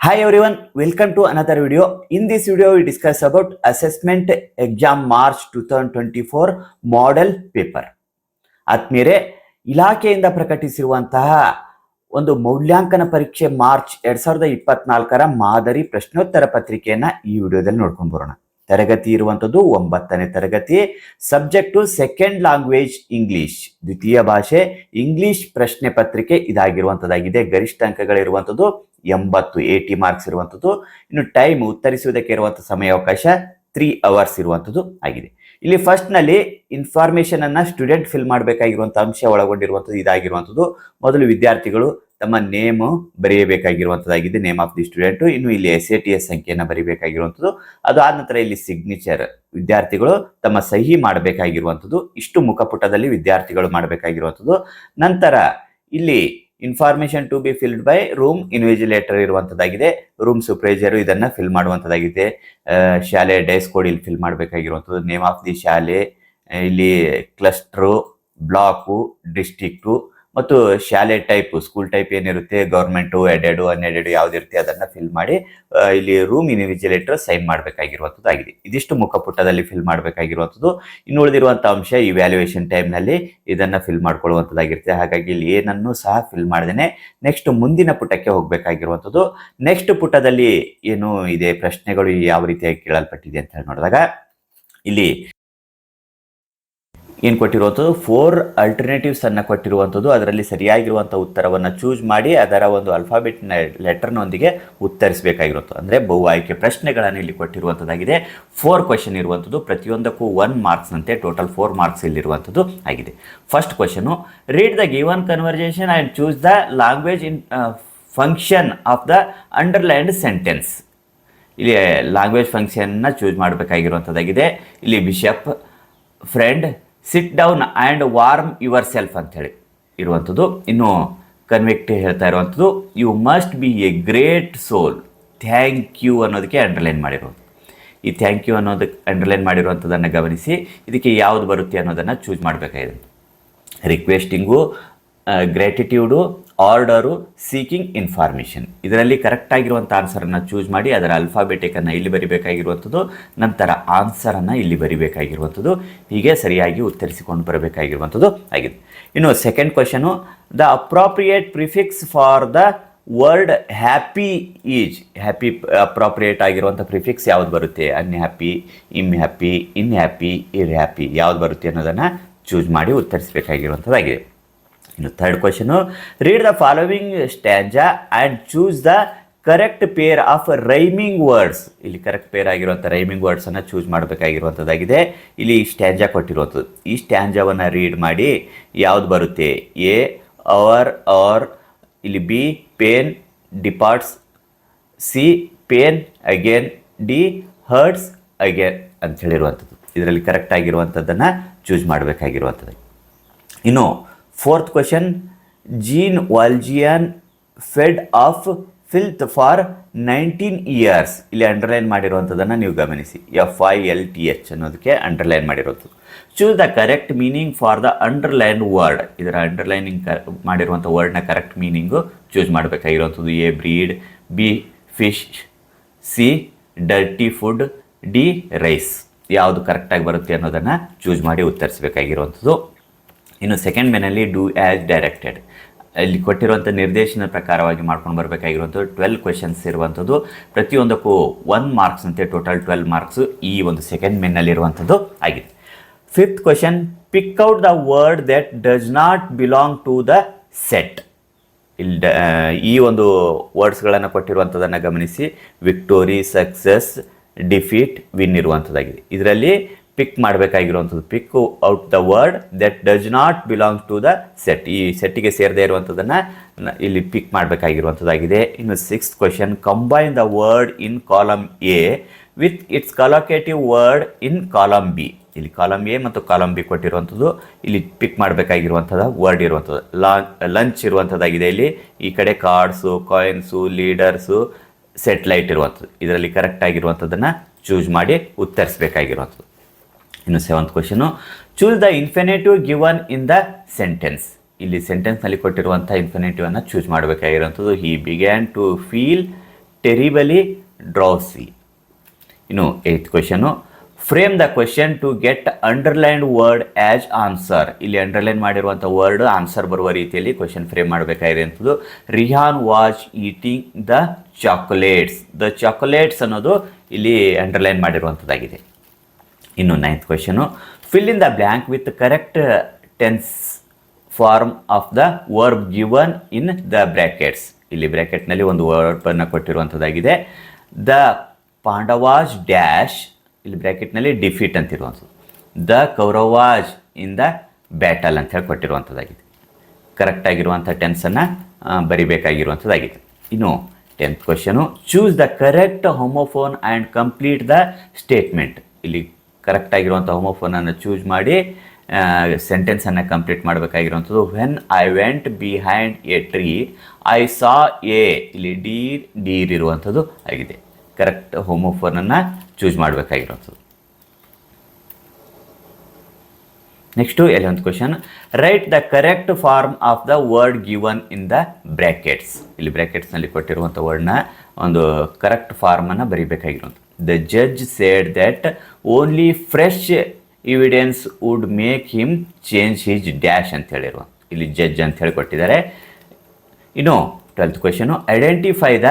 Hi everyone welcome to another video in this video we discuss about assessment exam March two thousand twenty four model paper ಅತ್ಮೀರೆ ಇಲಾಖೆಯಿಂದ ಪ್ರಕಟಿಸಿರುವಂತಹ ಒಂದು ಮೌಲ್ಯಾಂಕನ ಪರೀಕ್ಷೆ March ಎರಡ್ ಸಾವಿರದ ಇಪ್ಪತ್ನಾಲ್ಕರ ಮಾದರಿ ಪ್ರಶ್ನೋತ್ತರ ಪತ್ರಿಕೆಯನ್ನು ಈ ವಿಡಿಯೋದಲ್ಲಿ ನೋಡ್ಕೊಂಡು ಬರೋಣ. ತರಗತಿ ಇರುವಂಥದ್ದು ಒಂಬತ್ತನೇ ತರಗತಿ. ಸಬ್ಜೆಕ್ಟು ಸೆಕೆಂಡ್ ಲ್ಯಾಂಗ್ವೇಜ್ ಇಂಗ್ಲಿಷ್ ದ್ವಿತೀಯ ಭಾಷೆ ಇಂಗ್ಲಿಷ್ ಪ್ರಶ್ನೆ ಪತ್ರಿಕೆ ಇದಾಗಿರುವಂಥದ್ದಾಗಿದೆ ಗರಿಷ್ಠ ಅಂಕಗಳಿರುವಂಥದ್ದು ಎಂಬತ್ತು ಏಟಿ ಮಾರ್ಕ್ಸ್ ಇರುವಂಥದ್ದು ಇನ್ನು ಟೈಮ್ ಉತ್ತರಿಸುವುದಕ್ಕೆ ಸಮಯ ಸಮಯಾವಕಾಶ ತ್ರೀ ಅವರ್ಸ್ ಇರುವಂಥದ್ದು ಆಗಿದೆ. ಇಲ್ಲಿ ಫಸ್ಟ್ನಲ್ಲಿ ಇನ್ಫಾರ್ಮೇಶನ್ ಅನ್ನ ಸ್ಟೂಡೆಂಟ್ ಫಿಲ್ ಮಾಡಬೇಕಾಗಿರುವಂಥ ಅಂಶ ಒಳಗೊಂಡಿರುವಂತದ್ದು ಇದಾಗಿರುವಂತದ್ದು. ಮೊದಲು ವಿದ್ಯಾರ್ಥಿಗಳು ತಮ್ಮ name ಬರೆಯಬೇಕಾಗಿರುವಂತದ್ದಾಗಿದೆ. Name of the student. ಇನ್ನು ಇಲ್ಲಿ ಎಸ್ ಎ ಟಿ ಎಸ್ ಸಂಖ್ಯೆಯನ್ನು ಬರೀಬೇಕಾಗಿರುವಂಥದ್ದು ಅದು ಆದ ನಂತರ ಇಲ್ಲಿ ಸಿಗ್ನೇಚರ್. ವಿದ್ಯಾರ್ಥಿಗಳು ತಮ್ಮ ಸಹಿ ಮಾಡಬೇಕಾಗಿರುವಂಥದ್ದು ಇಷ್ಟು ಮುಖಪುಟದಲ್ಲಿ ವಿದ್ಯಾರ್ಥಿಗಳು ಮಾಡಬೇಕಾಗಿರುವಂಥದ್ದು ನಂತರ ಇಲ್ಲಿ information to be filled by room invigilator ಇರುವಂಥದ್ದಾಗಿದೆ room supervisor ಇದನ್ನ ಫಿಲ್ ಮಾಡುವಂಥದ್ದಾಗಿದೆ ಶಾಲೆ ಡೇಸ್ ಕೋಡ್ ಇಲ್ಲಿ ಫಿಲ್ ಮಾಡಬೇಕಾಗಿರುವಂಥದ್ದು ನೇಮ್ ಆಫ್ ದಿ ಶಾಲೆ, ಇಲ್ಲಿ ಕ್ಲಸ್ಟ್ರು ಬ್ಲಾಕು ಡಿಸ್ಟಿಕ್ಟು ಮತ್ತು ಶಾಲೆ ಟೈಪ್ ಸ್ಕೂಲ್ ಟೈಪ್ ಏನಿರುತ್ತೆ ಗೌರ್ಮೆಂಟು ಎಡೆಡು ಅನ್ಎಡೆಡು ಯಾವ್ದಿರುತ್ತೆ ಅದನ್ನ ಫಿಲ್ ಮಾಡಿ ಇಲ್ಲಿ ರೂಮ್ ಇನ್ವಿಜಿಲೇಟರ್ ಸೈನ್ ಮಾಡಬೇಕಾಗಿರುವಂಥದ್ದು ಆಗಿದೆ ಇದಿಷ್ಟು ಮುಖಪುಟದಲ್ಲಿ ಫಿಲ್ ಮಾಡಬೇಕಾಗಿರುವಂಥದ್ದು ಇನ್ನು ಉಳಿದಿರುವಂಥ ಅಂಶ ಈ ವ್ಯಾಲ್ಯೂಯೇಷನ್ ಟೈಮ್ನಲ್ಲಿ ಇದನ್ನ ಫಿಲ್ ಮಾಡ್ಕೊಳ್ಳುವಂಥದ್ದಾಗಿರುತ್ತೆ ಹಾಗಾಗಿ ಇಲ್ಲಿ ಏನನ್ನು ಸಹ ಫಿಲ್ ಮಾಡ್ದೇನೆ. ನೆಕ್ಸ್ಟ್ ಮುಂದಿನ ಪುಟಕ್ಕೆ ಹೋಗಬೇಕಾಗಿರುವಂಥದ್ದು ನೆಕ್ಸ್ಟ್ ಪುಟದಲ್ಲಿ ಏನು ಇದೆ, ಪ್ರಶ್ನೆಗಳು ಯಾವ ರೀತಿಯಾಗಿ ಕೇಳಲ್ಪಟ್ಟಿದೆ ಅಂತ ಹೇಳಿ ನೋಡಿದಾಗ, ಇಲ್ಲಿ ಏನು ಕೊಟ್ಟಿರುವಂಥದ್ದು ಫೋರ್ ಅಲ್ಟರ್ನೇಟಿವ್ಸ್ ಅನ್ನ ಕೊಟ್ಟಿರುವಂಥದ್ದು. ಅದರಲ್ಲಿ ಸರಿಯಾಗಿರುವಂಥ ಉತ್ತರವನ್ನು ಚೂಸ್ ಮಾಡಿ ಅದರ ಒಂದು ಅಲ್ಫಾಬೆಟ್ ಲೆಟರ್ನೊಂದಿಗೆ ಉತ್ತರಿಸಬೇಕಾಗಿರುತ್ತೆ? ಅಂದರೆ ಬಹು ಆಯ್ಕೆ ಪ್ರಶ್ನೆಗಳನ್ನು ಇಲ್ಲಿ ಕೊಟ್ಟಿರುವಂಥದ್ದಾಗಿದೆ. ಫೋರ್ ಕ್ವಶನ್ ಇರುವಂಥದ್ದು. ಪ್ರತಿಯೊಂದಕ್ಕೂ ಒನ್ ಮಾರ್ಕ್ಸ್ ಅಂತೆ ಟೋಟಲ್ ಫೋರ್ ಮಾರ್ಕ್ಸ್ ಇಲ್ಲಿರುವಂಥದ್ದು ಆಗಿದೆ. First question read the given conversation and choose the language in function of the underlined sentence ಇಲ್ಲಿ ಲ್ಯಾಂಗ್ವೇಜ್ ಫಂಕ್ಷನ್ನ ಚೂಸ್ ಮಾಡಬೇಕಾಗಿರುವಂಥದ್ದಾಗಿದೆ. ಇಲ್ಲಿ bishop friend sit down and warm yourself ಅಂಥೇಳಿ ಇರುವಂಥದ್ದು. ಇನ್ನು ಕನ್ವೆಕ್ಟ್ ಹೇಳ್ತಾ ಇರುವಂಥದ್ದು you must be a great soul thank you ಅನ್ನೋದಕ್ಕೆ ಅಂಡರ್ಲೈನ್ ಮಾಡಿರೋದು ಈ ಥ್ಯಾಂಕ್ ಯು ಅನ್ನೋದಕ್ಕೆ ಅಂಡರ್ಲೈನ್ ಮಾಡಿರುವಂಥದ್ದನ್ನು ಗಮನಿಸಿ, ಇದಕ್ಕೆ ಯಾವುದು ಬರುತ್ತೆ ಅನ್ನೋದನ್ನು ಚೂಸ್ ಮಾಡಬೇಕಾಗಿದೆ. Requesting gratitude order seeking information. ಇದರಲ್ಲಿ ಕರೆಕ್ಟ್ ಆಗಿರುವಂಥ ಆನ್ಸರನ್ನು ಚೂಸ್ ಮಾಡಿ ಅದರ ಅಲ್ಫಾಬೆಟಿಕನ್ನು ಇಲ್ಲಿ ಬರಿಬೇಕಾಗಿರುವಂಥದ್ದು, ನಂತರ ಆನ್ಸರನ್ನು ಇಲ್ಲಿ ಬರಿಬೇಕಾಗಿರುವಂಥದ್ದು, ಹೀಗೆ ಸರಿಯಾಗಿ ಉತ್ತರಿಸಿಕೊಂಡು ಬರಬೇಕಾಗಿರುವಂಥದ್ದು ಆಗಿದೆ. ಇನ್ನು second question the appropriate prefix for the word happy is happy appropriate ಆಗಿರುವಂಥ ಪ್ರಿಫಿಕ್ಸ್ ಯಾವ್ದು ಬರುತ್ತೆ? Unhappy im happy in happy ir happy ಯಾವ್ದು ಬರುತ್ತೆ ಅನ್ನೋದನ್ನು ಚೂಸ್ ಮಾಡಿ ಉತ್ತರಿಸಬೇಕಾಗಿರುವಂಥದ್ದಾಗಿದೆ. ಇನ್ನು third question read the following stanza and choose the correct pair of rhyming words ಇಲ್ಲಿ ಕರೆಕ್ಟ್ ಪೇರ್ ಆಗಿರುವಂಥ ರೈಮಿಂಗ್ ವರ್ಡ್ಸನ್ನು ಚೂಸ್ ಮಾಡಬೇಕಾಗಿರುವಂಥದ್ದಾಗಿದೆ ಇಲ್ಲಿ ಸ್ಟ್ಯಾಂಜಾ ಕೊಟ್ಟಿರುವಂಥದ್ದು ಈ ಸ್ಟ್ಯಾಂಜಾವನ್ನು ರೀಡ್ ಮಾಡಿ ಯಾವುದು ಬರುತ್ತೆ? ಎ ಅವರ್ ಆರ್ ಇಲ್ಲಿ B, pain, departs, C, pain, again, D, hurts, again ಅಂತ ಹೇಳಿರುವಂಥದ್ದು ಇದರಲ್ಲಿ ಕರೆಕ್ಟ್ ಆಗಿರುವಂಥದ್ದನ್ನು ಚೂಸ್ ಮಾಡಬೇಕಾಗಿರುವಂಥದ್ದು ಇನ್ನು fourth question Jean Valjean fed of filth for nineteen years ಇಲ್ಲಿ ಅಂಡರ್ಲೈನ್ ಮಾಡಿರುವಂಥದ್ದನ್ನು ನೀವು ಗಮನಿಸಿ. F I L T H ಅನ್ನೋದಕ್ಕೆ ಅಂಡರ್ಲೈನ್ ಮಾಡಿರೋದು choose the correct meaning for the underline word ಇದರ ಅಂಡರ್ಲೈನಿಂಗ್ ಕ, ಮಾಡಿರುವಂಥ ವರ್ಡ್ನ correct meaning choose ಮಾಡಬೇಕಾಗಿರುವಂಥದ್ದು. A breed B fish C dirty food D rice ಯಾವುದು ಕರೆಕ್ಟಾಗಿ ಬರುತ್ತೆ ಅನ್ನೋದನ್ನು ಚೂಸ್ ಮಾಡಿ ಉತ್ತರಿಸಬೇಕಾಗಿರುವಂಥದ್ದು. ಇನ್ನು ಸೆಕೆಂಡ್ ಮೇನಲ್ಲಿ ಡೂ ಆ್ಯಸ್ ಡೈರೆಕ್ಟೆಡ್ ಇಲ್ಲಿ ಕೊಟ್ಟಿರುವಂಥ ನಿರ್ದೇಶನ ಪ್ರಕಾರವಾಗಿ ಮಾಡ್ಕೊಂಡು ಬರಬೇಕಾಗಿರುವಂಥದ್ದು ಟ್ವೆಲ್ ಕ್ವೆಶನ್ಸ್ ಇರುವಂಥದ್ದು. ಪ್ರತಿಯೊಂದಕ್ಕೂ ಒನ್ ಮಾರ್ಕ್ಸ್ ಅಂತೆ ಟೋಟಲ್ ಟ್ವೆಲ್ ಮಾರ್ಕ್ಸು ಈ ಒಂದು ಸೆಕೆಂಡ್ ಮೆನ್ನಲ್ಲಿರುವಂಥದ್ದು ಆಗಿದೆ. Fifth question pick out the word that does not belong to the set ಇಲ್ಲಿ ಡ- ಈ ಒಂದು ವರ್ಡ್ಸ್ಗಳನ್ನು ಕೊಟ್ಟಿರುವಂಥದ್ದನ್ನು ಗಮನಿಸಿ. ವಿಕ್ಟೋರಿ ಸಕ್ಸಸ್ ಡಿಫೀಟ್ ವಿನ್ ಇರುವಂಥದ್ದಾಗಿದೆ. ಇದರಲ್ಲಿ pick ಮಾಡಬೇಕಾಗಿರುವಂಥದ್ದು. Pick out the word that does not belong to the set ಈ ಸೆಟ್ಟಿಗೆ ಸೇರದೇ ಇರುವಂಥದ್ದನ್ನು ಇಲ್ಲಿ ಪಿಕ್ ಮಾಡಬೇಕಾಗಿರುವಂಥದ್ದಾಗಿದೆ. ಇನ್ನು sixth question combine the word in column A with its collocative word in column B ಇಲ್ಲಿ ಕಾಲಮ್ ಎ ಮತ್ತು ಕಾಲಮ್ ಬಿ ಕೊಟ್ಟಿರುವಂಥದ್ದು. ಇಲ್ಲಿ ಪಿಕ್ ಮಾಡಬೇಕಾಗಿರುವಂಥದ್ದು ವರ್ಡ್ ಇರುವಂಥದ್ದು. ಲಾ ಲಂಚ್ ಇರುವಂಥದ್ದಾಗಿದೆ ಇಲ್ಲಿ. ಈ ಕಡೆ ಕಾರ್ಡ್ಸು ಕಾಯಿನ್ಸು ಲೀಡರ್ಸು ಸೆಟ್ಲೈಟ್ ಇರುವಂಥದ್ದು. ಇದರಲ್ಲಿ ಕರೆಕ್ಟ್ ಆಗಿರುವಂಥದ್ದನ್ನು ಚೂಸ್ ಮಾಡಿ ಉತ್ತರಿಸಬೇಕಾಗಿರುವಂಥದ್ದು. ಇನ್ನು seventh question choose the infinitive given in the sentence ಇಲ್ಲಿ ಸೆಂಟೆನ್ಸ್ನಲ್ಲಿ ಕೊಟ್ಟಿರುವಂಥ ಇನ್ಫಿನೇಟಿವನ್ನು choose ಮಾಡಬೇಕಾಗಿರುವಂಥದ್ದು. He began to feel terribly drowsy ಇನ್ನು eighth question frame the question to get underlined word as answer ಇಲ್ಲಿ ಅಂಡರ್ಲೈನ್ ಮಾಡಿರುವಂಥ ವರ್ಡ್ ಆನ್ಸರ್ ಬರುವ ರೀತಿಯಲ್ಲಿ question frame ಮಾಡಬೇಕಾಗಿರುವಂಥದ್ದು. Rihan watch eating the chocolates the chocolates ಅನ್ನೋದು ಇಲ್ಲಿ ಅಂಡರ್ಲೈನ್ ಮಾಡಿರುವಂಥದ್ದಾಗಿದೆ. ಇನ್ನು ninth question fill in the blank with correct tense form of the verb given in the brackets ಇಲ್ಲಿ ಬ್ರ್ಯಾಕೆಟ್ನಲ್ಲಿ ಒಂದು ವರ್ಬನ್ನು ಕೊಟ್ಟಿರುವಂಥದ್ದಾಗಿದೆ. ದ ಪಾಂಡವಾಜ್ ಡ್ಯಾಶ್ ಇಲ್ಲಿ ಬ್ರ್ಯಾಕೆಟ್ನಲ್ಲಿ defeat ಅಂತಿರುವಂಥದ್ದು. The Kauravas in the battle ಅಂತ ಹೇಳಿ ಕೊಟ್ಟಿರುವಂಥದ್ದಾಗಿದೆ. ಕರೆಕ್ಟ್ ಆಗಿರುವಂಥ ಟೆನ್ಸನ್ನು ಬರಿಬೇಕಾಗಿರುವಂಥದ್ದಾಗಿದೆ. ಇನ್ನು tenth question choose the correct homophone and complete the statement ಇಲ್ಲಿ ಕರೆಕ್ಟ್ ಆಗಿರುವಂಥ ಹೋಮೋಫೋನನ್ನು ಚೂಸ್ ಮಾಡಿ ಸೆಂಟೆನ್ಸನ್ನು complete ಮಾಡಬೇಕಾಗಿರುವಂಥದ್ದು. When I went behind a tree I saw a ಇಲ್ಲಿ ಡೀರ್ ಡೀರ್ ಇರುವಂಥದ್ದು ಆಗಿದೆ. ಕರೆಕ್ಟ್ ಹೋಮೋಫೋನನ್ನು choose ಮಾಡಬೇಕಾಗಿರುವಂಥದ್ದು. Next eleventh question write the correct form of the word given in the brackets ಇಲ್ಲಿ ಬ್ರ್ಯಾಕೆಟ್ಸ್ನಲ್ಲಿ ಕೊಟ್ಟಿರುವಂಥ ವರ್ಡ್ನ ಒಂದು ಕರೆಕ್ಟ್ ಫಾರ್ಮನ್ನು ಬರೀಬೇಕಾಗಿರೋದು. The judge said that only fresh evidence would make him change his dash ಅಂತ ಹೇಳಿರುವ. ಇಲ್ಲಿ ಜಡ್ಜ್ ಅಂತ ಹೇಳಿ ಕೊಟ್ಟಿದ್ದಾರೆ ಇನ್ನು twelfth question identify the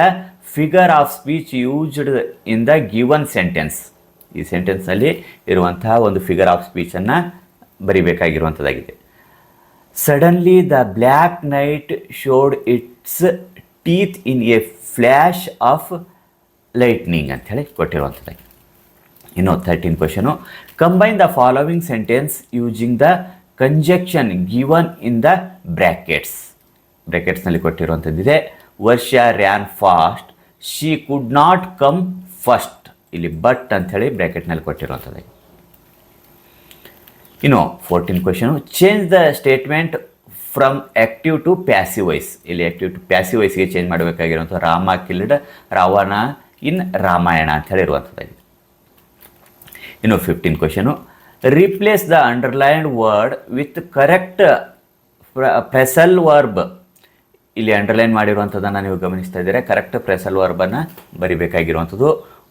figure of speech used in the given sentence ಈ ಸೆಂಟೆನ್ಸ್ನಲ್ಲಿ ಇರುವಂತಹ ಒಂದು ಫಿಗರ್ ಆಫ್ ಸ್ಪೀಚನ್ನು ಬರಿಬೇಕಾಗಿರುವಂಥದ್ದಾಗಿದೆ suddenly the black night showed its teeth in a flash of lightning ಅಂತ ಹೇಳಿ ಕೊಟ್ಟಿರುವಂಥದ್ದಾಗಿದೆ ಇನ್ನು thirteen question combine the following sentence using the conjunction given in the brackets ಬ್ರ್ಯಾಕೆಟ್ಸ್ನಲ್ಲಿ ಕೊಟ್ಟಿರುವಂಥದ್ದಿದೆ, Varsha ran fast she could not come first ಇಲ್ಲಿ but ಅಂಥೇಳಿ ಬ್ರ್ಯಾಕೆಟ್ನಲ್ಲಿ ಕೊಟ್ಟಿರುವಂಥದ್ದು. ಇನ್ನು fourteen question change the statement from active to passive voice ಇಲ್ಲಿ active to passive ವೈಸ್ಗೆ change ಮಾಡಬೇಕಾಗಿರುವಂಥ Rama killed Ravana in Ramayana ಅಂತ ಹೇಳಿರುವಂಥದ್ದಾಗಿದೆ ಇನ್ನು fifteen question replace the underlined word with correct phrasal verb ಇಲ್ಲಿ ಅಂಡರ್ಲೈನ್ ಮಾಡಿರುವಂಥದ್ದನ್ನು ನೀವು ಗಮನಿಸ್ತಾ ಇದ್ದೀರಾ. ಕರೆಕ್ಟ್ ಪ್ರೆಸಲ್ ವರ್ಬನ್ನು ಬರಿಬೇಕಾಗಿರುವಂಥದ್ದು.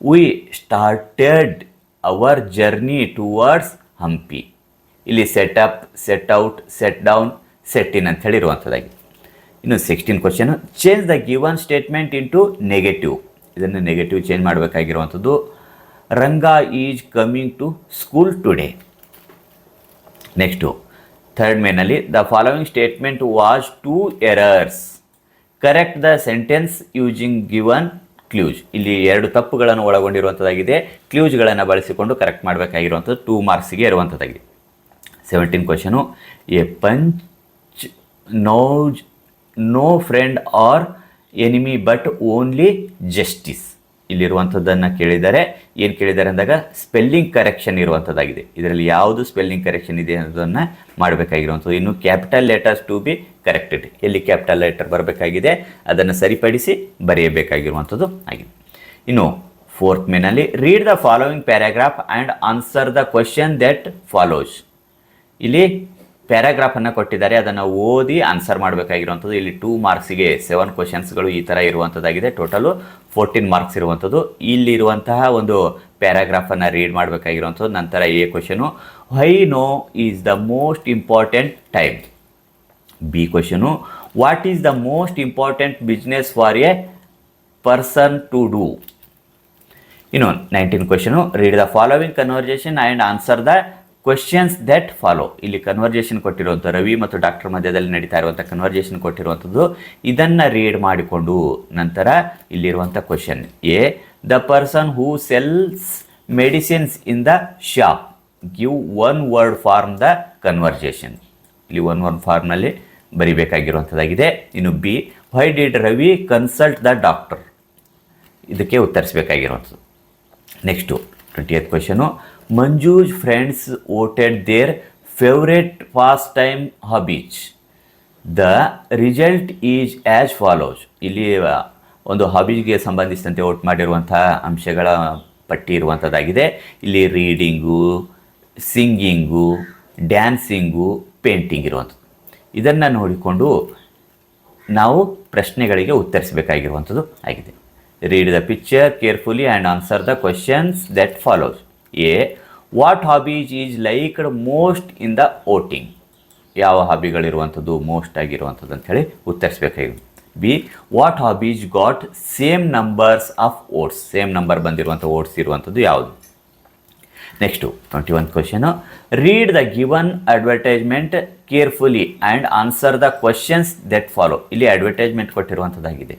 We started our journey towards Hampi ಇಲ್ಲಿ set up set out set down set in ಅಂತ ಹೇಳಿರುವಂಥದ್ದಾಗಿ. ಇನ್ನು sixteen question change the given statement into negative ಇದನ್ನು negative change ಮಾಡಬೇಕಾಗಿರುವಂಥದ್ದು. Ranga is coming to school today next third ಮೇನಲ್ಲಿ the following statement was two errors correct the sentence using given clues ಇಲ್ಲಿ ಎರಡು ತಪ್ಪುಗಳನ್ನು ಒಳಗೊಂಡಿರುವಂಥದ್ದಾಗಿದೆ. ಕ್ಲೂಜ್ಗಳನ್ನು ಬಳಸಿಕೊಂಡು ಕರೆಕ್ಟ್ ಮಾಡಬೇಕಾಗಿರುವಂಥದ್ದು. Two ಮಾರ್ಕ್ಸಿಗೆ ಇರುವಂಥದ್ದಾಗಿದೆ. Seventeen question a panch knows no friend or enemy but only justice. ಇಲ್ಲಿರುವಂಥದ್ದನ್ನು ಕೇಳಿದ್ದಾರೆ ಏನು ಕೇಳಿದ್ದಾರೆ ಅಂದಾಗ ಸ್ಪೆಲ್ಲಿಂಗ್ ಕರೆಕ್ಷನ್ ಇರುವಂಥದ್ದಾಗಿದೆ. ಇದರಲ್ಲಿ ಯಾವುದು ಸ್ಪೆಲ್ಲಿಂಗ್ ಕರೆಕ್ಷನ್ ಇದೆ ಅನ್ನೋದನ್ನು ಮಾಡಬೇಕಾಗಿರುವಂಥದ್ದು. ಇನ್ನು capital letters to be corrected. ಎಲ್ಲಿ ಕ್ಯಾಪಿಟಲ್ ಲೆಟರ್ ಬರಬೇಕಾಗಿದೆ, ಅದನ್ನು ಸರಿಪಡಿಸಿ ಬರೆಯಬೇಕಾಗಿರುವಂಥದ್ದು ಆಗಿದೆ. ಇನ್ನು ಫೋರ್ತ್ ಮೇನಲ್ಲಿ read the following paragraph and answer the question that follows ಇಲ್ಲಿ ಪ್ಯಾರಾಗ್ರಾಫನ್ನು ಕೊಟ್ಟಿದ್ದಾರೆ, ಅದನ್ನು ಓದಿ ಆನ್ಸರ್ ಮಾಡಬೇಕಾಗಿರುವಂಥದ್ದು. ಇಲ್ಲಿ ಟೂ ಮಾರ್ಕ್ಸಿಗೆ ಸೆವೆನ್ ಕ್ವಶನ್ಸ್ಗಳು ಈ ಥರ ಇರುವಂಥದ್ದಾಗಿದೆ. ಟೋಟಲು ಫೋರ್ಟೀನ್ ಮಾರ್ಕ್ಸ್ ಇರುವಂಥದ್ದು. ಇಲ್ಲಿರುವಂತಹ ಒಂದು ಪ್ಯಾರಾಗ್ರಾಫನ್ನು ರೀಡ್ ಮಾಡಬೇಕಾಗಿರುವಂಥದ್ದು. ನಂತರ A question high no is the most important time B question what is the most important business for a person to do ಇನ್ನು nineteen question read the following conversation and answer the questions that follow ಇಲ್ಲಿ conversation ಕೊಟ್ಟಿರುವಂಥ ರವಿ ಮತ್ತು doctor ಮಧ್ಯದಲ್ಲಿ ನಡೀತಾ ಇರುವಂಥ conversation ಕೊಟ್ಟಿರುವಂಥದ್ದು ಇದನ್ನು read ಮಾಡಿಕೊಂಡು ನಂತರ ಇಲ್ಲಿರುವಂಥ question A the person who sells medicines in the shop give one word form the conversation ಇಲ್ಲಿ ಒನ್ ಒನ್ ಫಾರ್ಮ್ನಲ್ಲಿ ಬರಿಬೇಕಾಗಿರುವಂಥದ್ದಾಗಿದೆ ಇನ್ನು B why did Ravi consult the doctor ಇದಕ್ಕೆ ಉತ್ತರಿಸಬೇಕಾಗಿರುವಂಥದ್ದು next twenty eighth question Manju's friends voted their favourite pastime hobbies the result is as follows ಇಲ್ಲಿ ಒಂದು ಹಾಬೀಸ್ಗೆ ಸಂಬಂಧಿಸಿದಂತೆ vote ಮಾಡಿರುವಂತಹ ಅಂಶಗಳ ಪಟ್ಟಿ ಇರುವಂಥದ್ದಾಗಿದೆ ಇಲ್ಲಿ ರೀಡಿಂಗು ಸಿಂಗಿಂಗು ಡ್ಯಾನ್ಸಿಂಗು ಪೇಂಟಿಂಗ್ ಇರುವಂಥದ್ದು ಇದನ್ನು ನೋಡಿಕೊಂಡು ನಾವು ಪ್ರಶ್ನೆಗಳಿಗೆ ಉತ್ತರಿಸಬೇಕಾಗಿರುವಂಥದ್ದು ಆಗಿದೆ. Read the picture carefully and answer the questions that follows A what hobbies is liked most in the voting ಯಾವ ಹಾಬಿಗಳಿರುವಂಥದ್ದು ಮೋಸ್ಟ್ ಆಗಿರುವಂಥದ್ದು ಅಂಥೇಳಿ ಉತ್ತರಿಸಬೇಕಾಗಿದೆ. B what hobbies got same numbers of votes same number ಬಂದಿರುವಂಥ ಓಟ್ಸ್ ಇರುವಂಥದ್ದು ಯಾವುದು? Next twenty one question read the given advertisement carefully and answer the questions that follow ಇಲ್ಲಿ advertisement ಕೊಟ್ಟಿರುವಂಥದ್ದಾಗಿದೆ.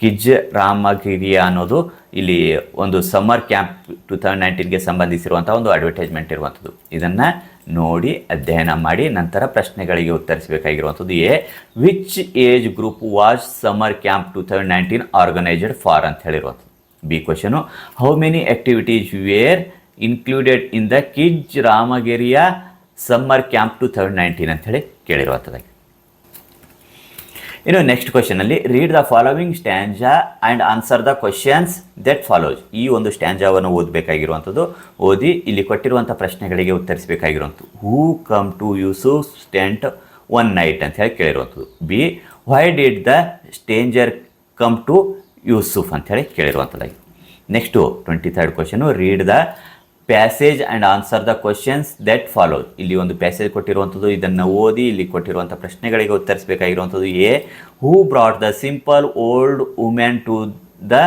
Kids ರಾಮಗಿರಿಯ ಅನ್ನೋದು ಇಲ್ಲಿ ಒಂದು ಸಮ್ಮರ್ ಕ್ಯಾಂಪ್ ಟು ತೌಸಂಡ್ ನೈನ್ಟೀನ್ಗೆ ಸಂಬಂಧಿಸಿರುವಂಥ ಒಂದು ಅಡ್ವರ್ಟೈಸ್ಮೆಂಟ್ ಇರುವಂಥದ್ದು. ಇದನ್ನು ನೋಡಿ ಅಧ್ಯಯನ ಮಾಡಿ ನಂತರ ಪ್ರಶ್ನೆಗಳಿಗೆ ಉತ್ತರಿಸಬೇಕಾಗಿರುವಂಥದ್ದು A which age group was summer camp two thousand nineteen organised for ಅಂತ ಹೇಳಿರುವಂಥದ್ದು. B question how many activities were included in the kids Ramagiriya summer camp two thousand nineteen ಅಂತ ಹೇಳಿ ಕೇಳಿರುವಂಥದ್ದಾಗಿ. ಇನ್ನು next ಕ್ವಶನಲ್ಲಿ read the following stanza and answer the questions that follows ಈ ಒಂದು ಸ್ಟ್ಯಾಂಜಾವನ್ನು ಓದಬೇಕಾಗಿರುವಂಥದ್ದು, ಓದಿ ಇಲ್ಲಿ ಕೊಟ್ಟಿರುವಂಥ ಪ್ರಶ್ನೆಗಳಿಗೆ ಉತ್ತರಿಸಬೇಕಾಗಿರುವಂಥದ್ದು. Who come to Yusuf spent one night ಅಂತ ಹೇಳಿ ಕೇಳಿರುವಂಥದ್ದು. B why did the stranger come to Yusuf ಅಂತ ಹೇಳಿ ಕೇಳಿರುವಂಥದ್ದಾಗಿ. Next twenty third question read the passage and answer the questions that follow ಇಲ್ಲಿ ಒಂದು ಪ್ಯಾಸೇಜ್ ಕೊಟ್ಟಿರುವಂಥದ್ದು, ಇದನ್ನು ಓದಿ ಇಲ್ಲಿ ಕೊಟ್ಟಿರುವಂಥ ಪ್ರಶ್ನೆಗಳಿಗೆ ಉತ್ತರಿಸಬೇಕಾಗಿರುವಂಥದ್ದು A who brought the simple old women to the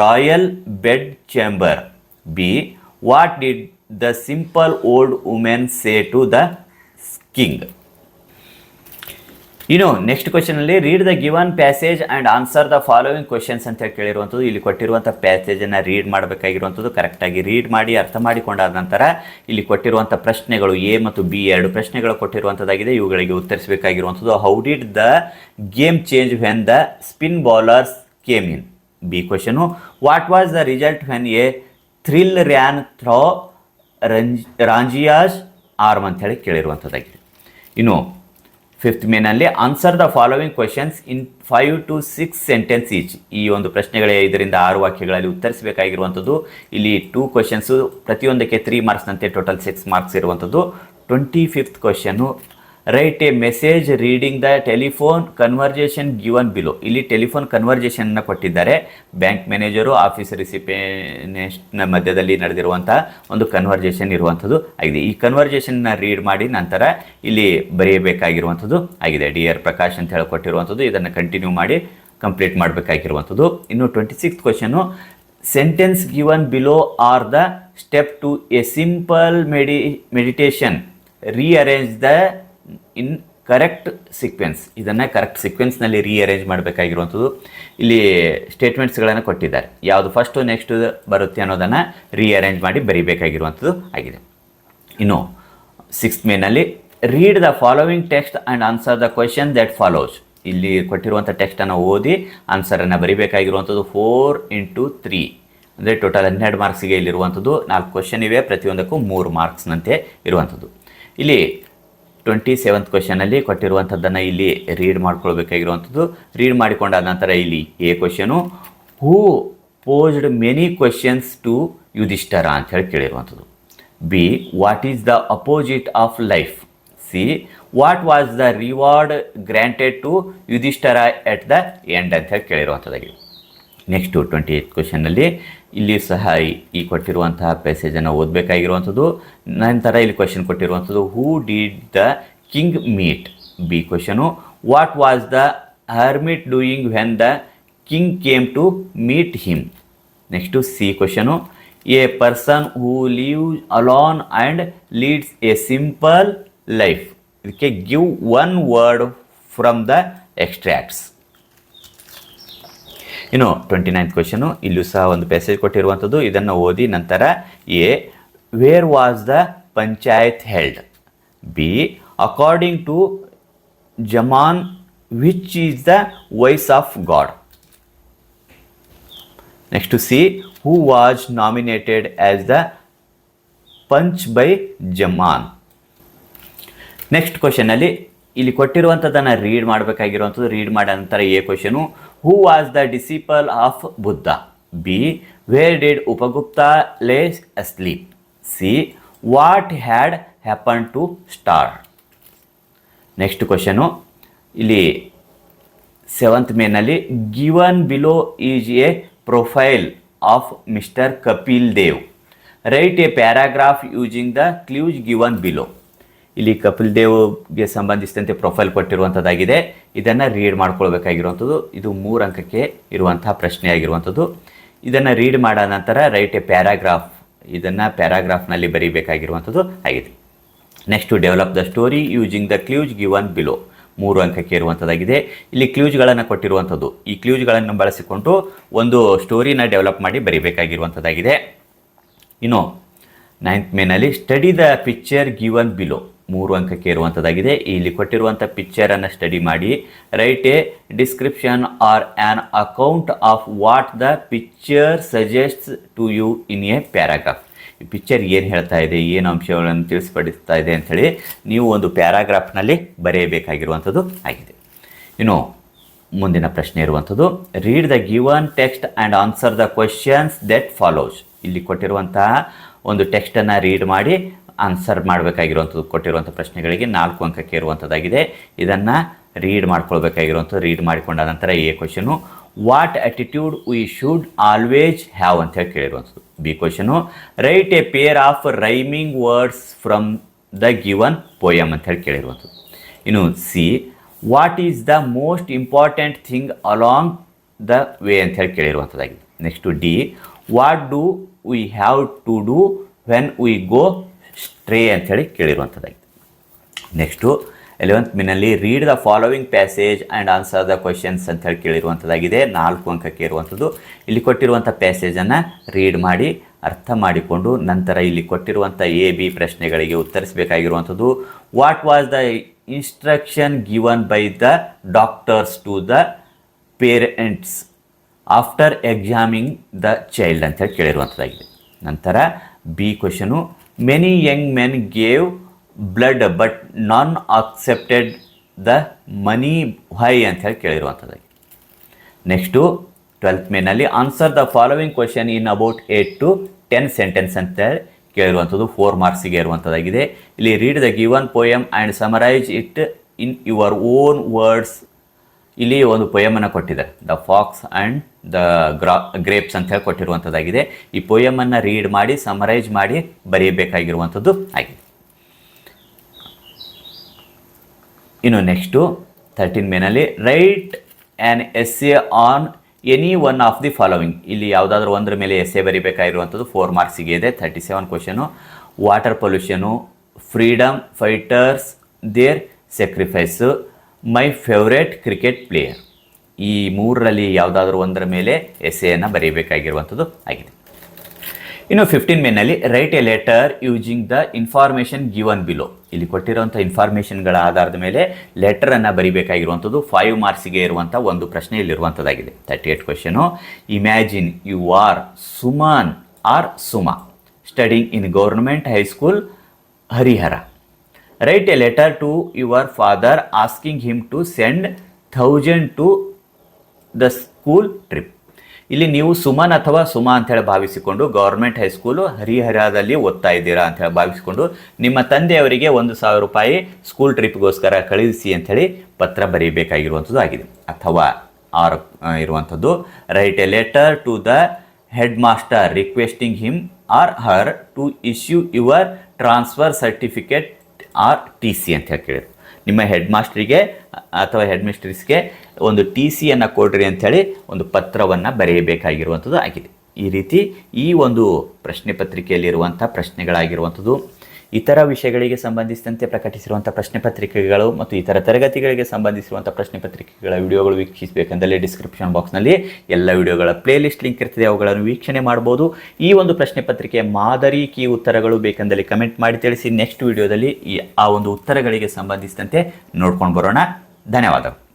royal bed chamber B what did the simple old women say to the king ಇನ್ನು next ಕ್ವಶನಲ್ಲಿ read the given passage and answer the following questions ಅಂತ ಹೇಳಿ ಕೇಳಿರುವಂಥದ್ದು. ಇಲ್ಲಿ ಕೊಟ್ಟಿರುವಂಥ ಪ್ಯಾಸೇಜನ್ನು read ಮಾಡಬೇಕಾಗಿರುವಂಥದ್ದು ಕರೆಕ್ಟಾಗಿ read ಮಾಡಿ, ಅರ್ಥ ಮಾಡಿಕೊಂಡಾದ ನಂತರ ಇಲ್ಲಿ ಕೊಟ್ಟಿರುವಂಥ ಪ್ರಶ್ನೆಗಳು ಎ ಮತ್ತು ಬಿ ಎರಡು ಪ್ರಶ್ನೆಗಳು ಕೊಟ್ಟಿರುವಂಥದ್ದಾಗಿದೆ. ಇವುಗಳಿಗೆ ಉತ್ತರಿಸಬೇಕಾಗಿರುವಂಥದ್ದು how did the game change when the spin bowlers came in B question what was the result when a thrill ran through ರಂಜ್ Ranji's arm ಅಂತ ಹೇಳಿ ಕೇಳಿರುವಂಥದ್ದಾಗಿದೆ. ಇನ್ನು ಫಿಫ್ತ್ ಮೇನಲ್ಲಿ answer the following questions in five to six sentence each ಈ ಒಂದು ಪ್ರಶ್ನೆಗಳೇ ಇದರಿಂದ ಆರು ವಾಕ್ಯಗಳಲ್ಲಿ ಉತ್ತರಿಸಬೇಕಾಗಿರುವಂಥದ್ದು. ಇಲ್ಲಿ ಟೂ ಕ್ವೆಶನ್ಸು ಪ್ರತಿಯೊಂದಕ್ಕೆ ತ್ರೀ ಮಾರ್ಕ್ಸ್ನಂತೆ ಟೋಟಲ್ ಸಿಕ್ಸ್ ಮಾರ್ಕ್ಸ್ ಇರುವಂಥದ್ದು. Twenty fifth question write a message reading the telephone conversation given below ಇಲ್ಲಿ ಟೆಲಿಫೋನ್ ಕನ್ವರ್ಜೇಷನ್ನ ಕೊಟ್ಟಿದ್ದಾರೆ. ಬ್ಯಾಂಕ್ ಮ್ಯಾನೇಜರು ಆಫೀಸ್ ರಿಸಿಪೇನೆಸ್ಟ್ನ ಮಧ್ಯದಲ್ಲಿ ನಡೆದಿರುವಂಥ ಒಂದು ಕನ್ವರ್ಜೇಷನ್ ಇರುವಂಥದ್ದು ಆಗಿದೆ. ಈ ಕನ್ವರ್ಜೇಷನ್ನ ರೀಡ್ ಮಾಡಿ ನಂತರ ಇಲ್ಲಿ ಬರೆಯಬೇಕಾಗಿರುವಂಥದ್ದು ಆಗಿದೆ. ಡಿ ಆರ್ ಪ್ರಕಾಶ್ ಅಂತ ಹೇಳಿ ಕೊಟ್ಟಿರುವಂಥದ್ದು ಇದನ್ನು ಕಂಟಿನ್ಯೂ ಮಾಡಿ ಕಂಪ್ಲೀಟ್ ಮಾಡಬೇಕಾಗಿರುವಂಥದ್ದು. ಇನ್ನು twenty six question sentence given below are the step to a simple medi meditation rearrange the in correct sequence, ಇದನ್ನು ಕರೆಕ್ಟ್ ಸೀಕ್ವೆನ್ಸ್ನಲ್ಲಿ ರೀಅರೇಂಜ್ ಮಾಡಬೇಕಾಗಿರುವಂಥದ್ದು, ಇಲ್ಲಿ ಸ್ಟೇಟ್ಮೆಂಟ್ಸ್ಗಳನ್ನು ಕೊಟ್ಟಿದ್ದಾರೆ. ಯಾವುದು ಫಸ್ಟು ನೆಕ್ಸ್ಟು ಬರುತ್ತೆ ಅನ್ನೋದನ್ನು ರೀಅರೇಂಜ್ ಮಾಡಿ ಬರೀಬೇಕಾಗಿರುವಂಥದ್ದು ಆಗಿದೆ. ಇನ್ನು ಸಿಕ್ಸ್ತ್ ಮೇನಲ್ಲಿ read the following text and answer the question that follows ಇಲ್ಲಿ ಕೊಟ್ಟಿರುವಂಥ ಟೆಕ್ಸ್ಟನ್ನು ಓದಿ ಆನ್ಸರನ್ನು ಬರೀಬೇಕಾಗಿರುವಂಥದ್ದು ಫೋರ್ ಇಂಟು ತ್ರೀ ಅಂದರೆ ಟೋಟಲ್ ಹನ್ನೆರಡು ಮಾರ್ಕ್ಸಿಗೆ ಇಲ್ಲಿರುವಂಥದ್ದು, ನಾಲ್ಕು ಕ್ವಶನ್ ಇವೆ, ಪ್ರತಿಯೊಂದಕ್ಕೂ ಮೂರು ಮಾರ್ಕ್ಸ್ನಂತೆ ಇರುವಂಥದ್ದು. ಇಲ್ಲಿ ಟ್ವೆಂಟಿ ಸೆವೆಂತ್ ಕ್ವಶನಲ್ಲಿ ಕೊಟ್ಟಿರುವಂಥದ್ದನ್ನು ಇಲ್ಲಿ ರೀಡ್ ಮಾಡ್ಕೊಳ್ಬೇಕಾಗಿರುವಂಥದ್ದು. ರೀಡ್ ಮಾಡಿಕೊಂಡಾದ ನಂತರ ಇಲ್ಲಿ A question who posed many questions to Yudhishthira ಅಂತ ಹೇಳಿ ಕೇಳಿರುವಂಥದ್ದು. B what is the opposite of life C what was the reward granted to Yudhishthira at the end ಅಂತ ಹೇಳಿ ಕೇಳಿರುವಂಥದ್ದಾಗಿದೆ. ನೆಕ್ಸ್ಟು ಟ್ವೆಂಟಿ ಏಯ್ತ್ ಕ್ವೆಶನಲ್ಲಿ ಇಲ್ಲಿ ಸಹ ಈ- ಕೊಟ್ಟಿರುವಂತಹ ಪ್ಯಾಸೇಜನ್ನು ಓದಬೇಕಾಗಿರುವಂಥದ್ದು. ನಂತರ ಇಲ್ಲಿ ಕ್ವೆಶನ್ ಕೊಟ್ಟಿರುವಂಥದ್ದು who did the king meet B question what was the hermit doing when the king came to meet him next C question a person who live alone and leads a simple life ಇದಕ್ಕೆ give one word from the extracts ಇನ್ನು twenty ninth question ಇಲ್ಲೂ ಸಹ ಒಂದು passage ಕೊಟ್ಟಿರುವಂಥದ್ದು. ಇದನ್ನು ಓದಿ ನಂತರ A where was the panchayat held B according to Jumman which is the voice of God next C who was nominated as the panch by Jumman next ಕ್ವಶನಲ್ಲಿ ಇಲ್ಲಿ ಕೊಟ್ಟಿರುವಂಥದ್ದನ್ನು read ಮಾಡಬೇಕಾಗಿರುವಂಥದ್ದು ರೀಡ್ ಮಾಡಿದ ನಂತರ A question who was the disciple of Buddha B where did Upagupta lays asleep C what had happen to star next question ಇಲ್ಲಿ seventh ಮೇನಲ್ಲಿ given below is a profile of Mister Kapil Dev write a paragraph using the clues given below ಇಲ್ಲಿ ಕಪಿಲ್ ದೇವ್ಗೆ ಸಂಬಂಧಿಸಿದಂತೆ profile ಕೊಟ್ಟಿರುವಂಥದ್ದಾಗಿದೆ ಇದನ್ನು read ಮಾಡ್ಕೊಳ್ಬೇಕಾಗಿರುವಂಥದ್ದು ಇದು ಮೂರು ಅಂಕಕ್ಕೆ ಇರುವಂತಹ ಪ್ರಶ್ನೆಯಾಗಿರುವಂಥದ್ದು ಇದನ್ನು read ಮಾಡೋ ನಂತರ ರೈಟ್ ಎ ಪ್ಯಾರಾಗ್ರಾಫ್. ಇದನ್ನು ಪ್ಯಾರಾಗ್ರಾಫ್ನಲ್ಲಿ ಬರೀಬೇಕಾಗಿರುವಂಥದ್ದು ಆಗಿದೆ next, develop the story using the clues given below. ಮೂರು ಅಂಕಕ್ಕೆ ಇರುವಂಥದ್ದಾಗಿದೆ ಇಲ್ಲಿ ಕ್ಲೂಸ್ಗಳನ್ನು ಕೊಟ್ಟಿರುವಂಥದ್ದು ಈ ಕ್ಲೂಸ್ಗಳನ್ನು ಬಳಸಿಕೊಂಡು ಒಂದು ಸ್ಟೋರಿನ ಡೆವಲಪ್ ಮಾಡಿ ಬರೀಬೇಕಾಗಿರುವಂಥದ್ದಾಗಿದೆ ಇನ್ನು, ನೈನ್ತ್ ಮೇನಲ್ಲಿ study the picture given below ಮೂರು ಅಂಕಕ್ಕೆ ಇರುವಂಥದ್ದಾಗಿದೆ ಇಲ್ಲಿ ಕೊಟ್ಟಿರುವಂಥ ಪಿಕ್ಚರನ್ನು ಸ್ಟಡಿ ಮಾಡಿ. Write a description or an account of what the picture suggests to you in a paragraph ಈ ಪಿಕ್ಚರ್ ಏನು ಹೇಳ್ತಾ ಇದೆ, ಏನು ಅಂಶಗಳನ್ನು ತಿಳಿಸ್ಪಡಿಸ್ತಾ ಇದೆ ಅಂಥೇಳಿ ನೀವು ಒಂದು ಪ್ಯಾರಾಗ್ರಾಫ್ನಲ್ಲಿ ಬರೆಯಬೇಕಾಗಿರುವಂಥದ್ದು ಆಗಿದೆ. ಇನ್ನು ಮುಂದಿನ ಪ್ರಶ್ನೆ ಇರುವಂಥದ್ದು read the given text and answer the questions that follows ಇಲ್ಲಿ ಕೊಟ್ಟಿರುವಂತಹ ಒಂದು ಟೆಕ್ಸ್ಟನ್ನು ರೀಡ್ ಮಾಡಿ ಆನ್ಸರ್ ಮಾಡಬೇಕಾಗಿರುವಂಥದ್ದು, ಕೊಟ್ಟಿರುವಂಥ ಪ್ರಶ್ನೆಗಳಿಗೆ ನಾಲ್ಕು ಅಂಕಕ್ಕೆ ಇರುವಂಥದ್ದಾಗಿದೆ. ಇದನ್ನು ರೀಡ್ ಮಾಡ್ಕೊಳ್ಬೇಕಾಗಿರುವಂಥದ್ದು ರೀಡ್ ಮಾಡಿಕೊಂಡ ನಂತರ A question what attitude we should always have ಅಂತ ಹೇಳಿ ಕೇಳಿರುವಂಥದ್ದು. B question write a pair of rhyming words from the given poem ಅಂತ ಹೇಳಿ ಕೇಳಿರುವಂಥದ್ದು. ಇನ್ನು C what is the most important thing along the way ಅಂತ ಹೇಳಿ ಕೇಳಿರುವಂಥದ್ದಾಗಿದೆ. Next D what do we have to do when we go stray ಅಂಥೇಳಿ ಕೇಳಿರುವಂಥದ್ದಾಗಿದೆ next eleventh ಮಿನಲ್ಲಿ read the following passage and answer the questions ಅಂತ ಹೇಳಿ ಕೇಳಿರುವಂಥದ್ದಾಗಿದೆ. ನಾಲ್ಕು ಅಂಕಕ್ಕೆ ಇರುವಂಥದ್ದು. ಇಲ್ಲಿ ಕೊಟ್ಟಿರುವಂಥ ಪ್ಯಾಸೇಜನ್ನು ರೀಡ್ ಮಾಡಿ, ಅರ್ಥ ಮಾಡಿಕೊಂಡು ನಂತರ ಇಲ್ಲಿ ಕೊಟ್ಟಿರುವಂಥ ಎ ಬಿ ಪ್ರಶ್ನೆಗಳಿಗೆ ಉತ್ತರಿಸಬೇಕಾಗಿರುವಂಥದ್ದು. What was the instruction given by the doctors to the parents after examining the child ಅಂತ ಹೇಳಿ ಕೇಳಿರುವಂಥದ್ದಾಗಿದೆ. ನಂತರ B question many young men gave blood but none accepted the money why ಅಂತ ಹೇಳಿ ಕೇಳಿರುವಂಥದ್ದಾಗಿ. ನೆಕ್ಸ್ಟು ಟ್ವೆಲ್ತ್ ಮೇನಲ್ಲಿ answer the following question in about eight to ten sentence ಅಂತ ಹೇಳಿ ಕೇಳಿರುವಂಥದ್ದು ಫೋರ್ ಮಾರ್ಕ್ಸಿಗೆ ಇರುವಂಥದ್ದಾಗಿದೆ. ಇಲ್ಲಿ read the given poem and summarise it in your own words ಇಲ್ಲಿ ಒಂದು ಪೊಯಮನ್ನು ಕೊಟ್ಟಿದ್ದಾರೆ. The fox and the ಗ್ರಾ, grapes ಅಂತ ಹೇಳಿ ಕೊಟ್ಟಿರುವಂಥದ್ದಾಗಿದೆ ಈ ಪೊಯಮನ್ನು ರೀಡ್ ಮಾಡಿ ಸಮರೈಸ್ ಮಾಡಿ ಬರೆಯಬೇಕಾಗಿರುವಂಥದ್ದು ಆಗಿದೆ. ಇನ್ನು ನೆಕ್ಸ್ಟು ತರ್ಟೀನ್ ಮೇನಲ್ಲಿ, write an essay on any one of the following ಇಲ್ಲಿ ಯಾವುದಾದ್ರೂ ಒಂದರ ಮೇಲೆ ಎಸ್ ಎ ಬರೀಬೇಕಾಗಿರುವಂಥದ್ದು ಫೋರ್ ಮಾರ್ಕ್ಸಿಗೆ ಇದೆ thirty seven question water pollution freedom fighters their sacrifice my favourite cricket player ಈ ಮೂರರಲ್ಲಿ ಯಾವುದಾದ್ರೂ ಒಂದರ ಮೇಲೆ ಎಸ್ ಬರೆಯಬೇಕಾಗಿರುವಂಥದ್ದು ಆಗಿದೆ. ಇನ್ನು ಫಿಫ್ಟೀನ್ ಮೇನಲ್ಲಿ write a letter using the information given below ಇಲ್ಲಿ ಕೊಟ್ಟಿರುವಂಥ ಇನ್ಫಾರ್ಮೇಷನ್ಗಳ ಆಧಾರದ ಮೇಲೆ ಲೆಟರನ್ನು ಬರಿಬೇಕಾಗಿರುವಂಥದ್ದು ಫೈವ್ ಮಾರ್ಕ್ಸ್ಗೆ ಇರುವಂಥ ಒಂದು ಪ್ರಶ್ನೆ ಇಲ್ಲಿರುವಂಥದ್ದಾಗಿದೆ thirty eight question imagine you are Suman or Suma studying in government high school Harihara write a letter to your father asking him to send thousand to the school trip. ಇಲ್ಲಿ ನೀವು ಸುಮನ್ ಅಥವಾ ಸುಮ ಅಂತೇಳಿ ಭಾವಿಸಿಕೊಂಡು government high school ಹರಿಹರದಲ್ಲಿ ಓದ್ತಾ ಇದ್ದೀರಾ ಅಂತೇಳಿ ಭಾವಿಸಿಕೊಂಡು ನಿಮ್ಮ ತಂದೆಯವರಿಗೆ ಒಂದು ಸಾವಿರ ರೂಪಾಯಿ ಸ್ಕೂಲ್ ಟ್ರಿಪ್ಗೋಸ್ಕರ ಕಳುಹಿಸಿ ಅಂಥೇಳಿ ಪತ್ರ ಬರೀಬೇಕಾಗಿರುವಂಥದ್ದು ಆಗಿದೆ. ಅಥವಾ ಆರ್ ಇರುವಂಥದ್ದು write a letter to the headmaster requesting him or her to issue your transfer certificate or T C ಅಂತ ಹೇಳಿ ಕೇಳಿದ್ರು. ನಿಮ್ಮ ಹೆಡ್ ಮಾಸ್ಟ್ರಿಗೆ ಅಥವಾ ಹೆಡ್ ಮಿಸ್ಟ್ರಿಸ್ಗೆ ಒಂದು ಟಿ ಸಿಯನ್ನು ಕೊಡ್ರಿ ಅಂಥೇಳಿ ಒಂದು ಪತ್ರವನ್ನು ಬರೆಯಬೇಕಾಗಿರುವಂಥದ್ದು ಆಗಿದೆ. ಈ ರೀತಿ ಈ ಒಂದು ಪ್ರಶ್ನೆ ಪತ್ರಿಕೆಯಲ್ಲಿರುವಂಥ ಪ್ರಶ್ನೆಗಳಾಗಿರುವಂಥದ್ದು ಇತರ ವಿಷಯಗಳಿಗೆ ಸಂಬಂಧಿಸಿದಂತೆ ಪ್ರಕಟಿಸಿರುವಂಥ ಪ್ರಶ್ನೆ ಪತ್ರಿಕೆಗಳು ಮತ್ತು ಇತರ ತರಗತಿಗಳಿಗೆ ಸಂಬಂಧಿಸಿರುವಂಥ ಪ್ರಶ್ನೆ ಪತ್ರಿಕೆಗಳ ವಿಡಿಯೋಗಳು ವೀಕ್ಷಿಸಬೇಕೆಂದಲ್ಲಿ ಡಿಸ್ಕ್ರಿಪ್ಷನ್ ಬಾಕ್ಸ್ನಲ್ಲಿ ಎಲ್ಲ ವಿಡಿಯೋಗಳ ಪ್ಲೇಲಿಸ್ಟ್ ಲಿಂಕ್ ಇರ್ತದೆ, ಅವುಗಳನ್ನು ವೀಕ್ಷಣೆ ಮಾಡ್ಬೋದು ಈ ಒಂದು ಪ್ರಶ್ನೆ ಪತ್ರಿಕೆಯ ಮಾದರಿ ಕೀ ಉತ್ತರಗಳು ಬೇಕೆಂದಲ್ಲಿ ಕಮೆಂಟ್ ಮಾಡಿ ತಿಳಿಸಿ. ನೆಕ್ಸ್ಟ್ ವಿಡಿಯೋದಲ್ಲಿ ಈ ಆ ಒಂದು ಉತ್ತರಗಳಿಗೆ ಸಂಬಂಧಿಸಿದಂತೆ ನೋಡ್ಕೊಂಡು ಬರೋಣ. ಧನ್ಯವಾದಗಳು.